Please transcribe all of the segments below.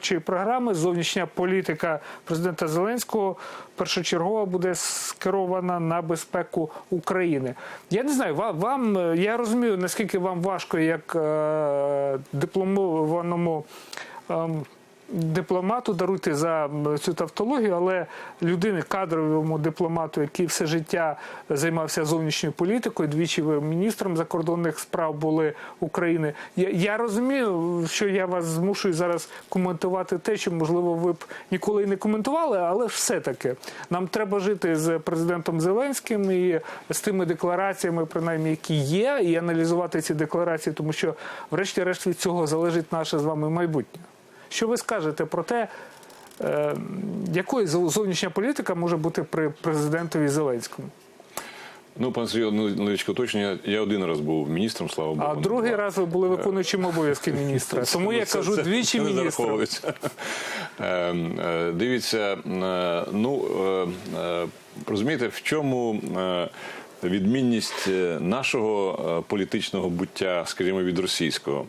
Чи програми зовнішня політика президента Зеленського першочергово буде скерована на безпеку України. Я не знаю, ва- вам е, я розумію, наскільки вам важко, як е, дипломованому ем, дипломату даруйте за цю тавтологію, але людини, кадровому дипломату, який все життя займався зовнішньою політикою, двічі ви міністром закордонних справ були України. Я, я розумію, що я вас змушую зараз коментувати те, що можливо ви б ніколи і не коментували, але ж все-таки нам треба жити з президентом Зеленським і з тими деклараціями, принаймні, які є, і аналізувати ці декларації, тому що, врешті-решт, від цього залежить наше з вами майбутнє. Що ви скажете про те, е, якою зовнішня політика може бути при президентові Зеленському? Ну, пан Сергій, невеличке уточнення. Я один раз був міністром, слава Богу. А другий два. раз ви були виконуючим обов'язки міністра. Тому я кажу це двічі не міністром. Е, е, Дивіться, е, ну е, е, розумієте, в чому е, відмінність е, нашого е, політичного буття, скажімо, від російського.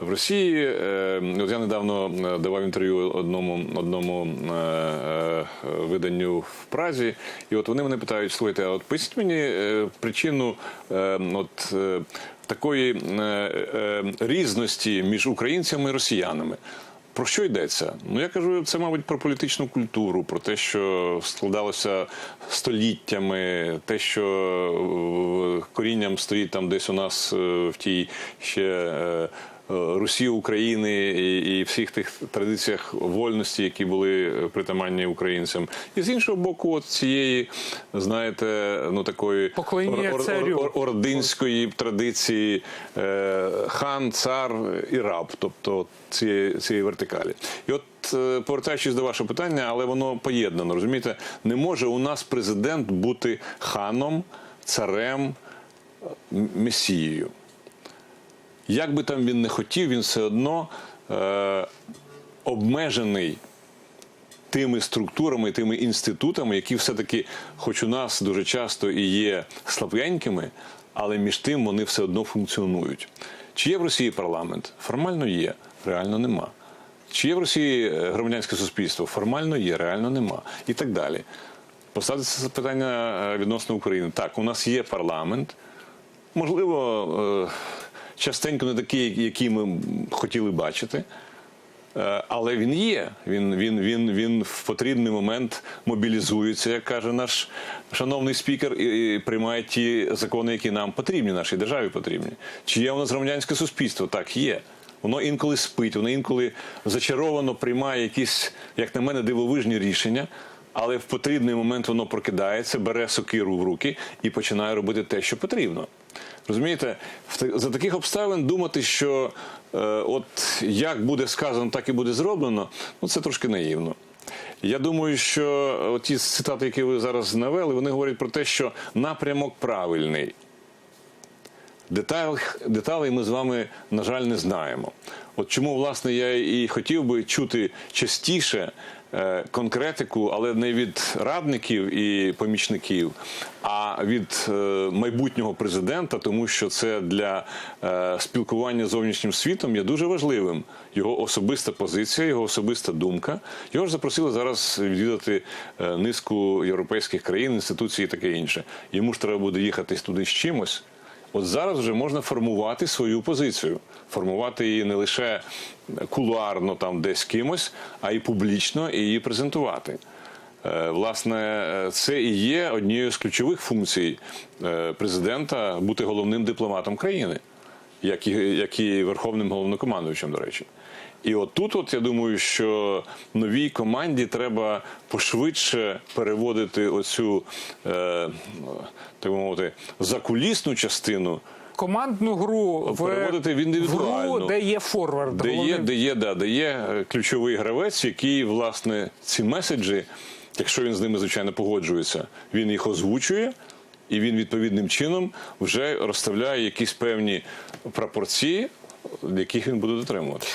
В Росії, е, от я недавно е, давав інтерв'ю одному одному е, виданню в Празі, і от вони мене питають: слухайте, а от поясніть мені причину от такої різності між українцями і росіянами. Про що йдеться? Ну я кажу, це мабуть про політичну культуру, про те, що складалося століттями, те, що корінням стоїть там десь у нас в тій ще. Русі, України і, і всіх тих традиціях вольності, які були притаманні українцям, і з іншого боку, от цієї, знаєте, ну такої Поклоніння царю. ординської традиції е, хан, цар і раб, тобто цієї, цієї вертикалі. І от е, повертаючись до вашого питання, але воно поєднано. Розумієте, не може у нас президент бути ханом, царем, месією. Як би там він не хотів, він все одно е, обмежений тими структурами, тими інститутами, які все-таки, хоч у нас дуже часто і є слабенькими, але між тим вони все одно функціонують. Чи є в Росії парламент? Формально є, реально нема. Чи є в Росії е, громадянське суспільство? Формально є, реально нема. І так далі. Поставити питання е, відносно України. Так, у нас є парламент, можливо, е, частенько не такий, який ми хотіли бачити. Е, Але він є. Він, він, він, він в потрібний момент мобілізується, як каже наш шановний спікер, і, і приймає ті закони, які нам потрібні, нашій державі потрібні. Чи є у нас громадянське суспільство? Так, є. Воно інколи спить, воно інколи зачаровано приймає якісь, як на мене, дивовижні рішення. Але в потрібний момент воно прокидається, бере сокиру в руки і починає робити те, що потрібно. Розумієте, за таких обставин думати, що е, от як буде сказано, так і буде зроблено, ну це трошки наївно. Я думаю, що ті цитати, які ви зараз навели, вони говорять про те, що напрямок правильний. Деталь, деталей ми з вами, на жаль, не знаємо. От чому, власне, я і хотів би чути частіше е, конкретику, але не від радників і помічників, а від е, майбутнього президента, тому що це для е, спілкування з зовнішнім світом є дуже важливим. Його особиста позиція, його особиста думка. Його ж запросили зараз відвідати е, низку європейських країн, інституцій і таке інше. Йому ж треба буде їхати туди з чимось. От зараз вже можна формувати свою позицію, формувати її не лише кулуарно там десь кимось, а й публічно її презентувати. Е, Власне, це і є однією з ключових функцій е, президента бути головним дипломатом країни, як і, як і верховним головнокомандуючим, до речі. І от тут, от я думаю, що новій команді треба пошвидше переводити оцю е, так би мовити закулісну частину. Командну гру Переводити в в індивідуальну. гру, де є форвард. Де є, головний. де є, да, де є е, ключовий гравець, який, власне, ці меседжі, якщо він з ними, звичайно, погоджується, він їх озвучує, і він відповідним чином вже розставляє якісь певні пропорції, яких він буде дотримувати.